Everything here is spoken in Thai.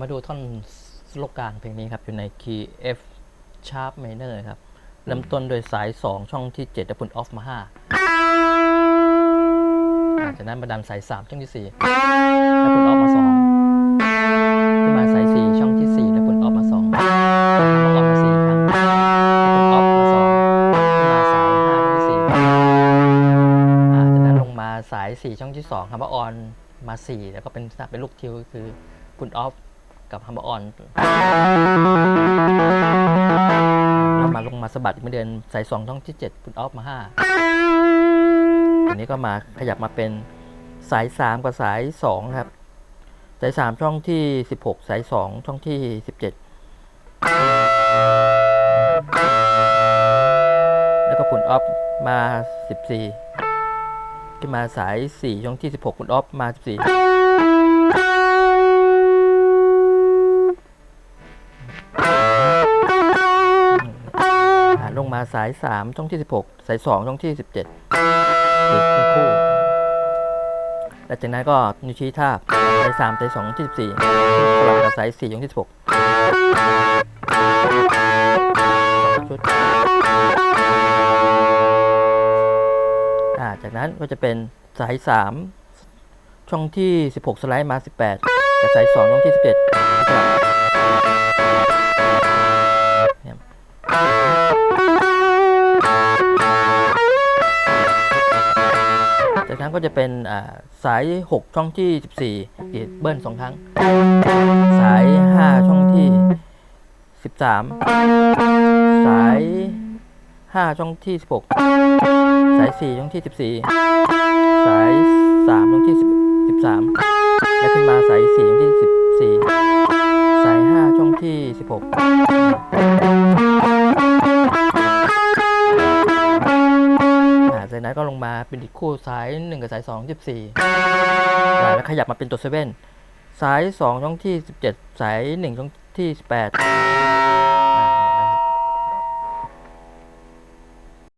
มาดูท่อนโลกกลางเพลงนี้ครับ อยู่ในคีย์ F sharp minor ครับ เริ่มต้นโดยสาย 2 ช่องที่7แล้วพุ่นออฟมา5จากนั้นมาดันสาย 3 ช่องที่4แล้วพุ่นออฟมา 2 สาย 4 ช่องที่2ฮัมเบอร์ออนมา 4 แล้วก็เป็นเป็นลูกทิวคือปุ่นออฟกับฮัมเบอร์ออนแล้วมาลงมาสะบัดอีกไม่เดือนสาย 2 ช่องที่7ปุ่นออฟมา 5 อันนี้ก็มาขยับมาเป็นสาย 3 กับสาย 2 ครับ สาย 3 ช่องที่ 16 สาย 2 ช่องที่ 17 แล้วก็ผลออฟมา 14 ขึ้นมาสาย 4 ช่องที่ 16ผลออฟมา 14อ่าลงมาสาย 3 ช่องที่ 16 สาย 2 ช่องที่ 17หรือเป็นคู่และจากนั้นก็นิ้วชี้ทาบสาย3สาย2ช่องที่ 14สลับกับสาย 4 ช่องที่ 16 จากนั้นก็จะเป็นสาย 3 ช่องที่ 16 สไลด์มา 18 กับสาย 2 ช่องที่ 17สลับเนี่ยจากนั้นก็จะเป็นสาย 6 ช่องที่ 14ดีดเบิ้ลสองครั้ง สาย 5 ช่องที่ 13 สาย 5 ช่องที่ 16 สาย4ช่องที่14สาย3ช่องที่13และขึ้นมาสาย4ช่องที่14สาย5ช่องที่16อ่าจากนั้นก็ลงมาเป็นอีกคู่สาย1กับสาย2 14อ่แล้วขยับมาเป็นตัวเซเว่นสาย2ช่องที่17สาย1ช่องที่18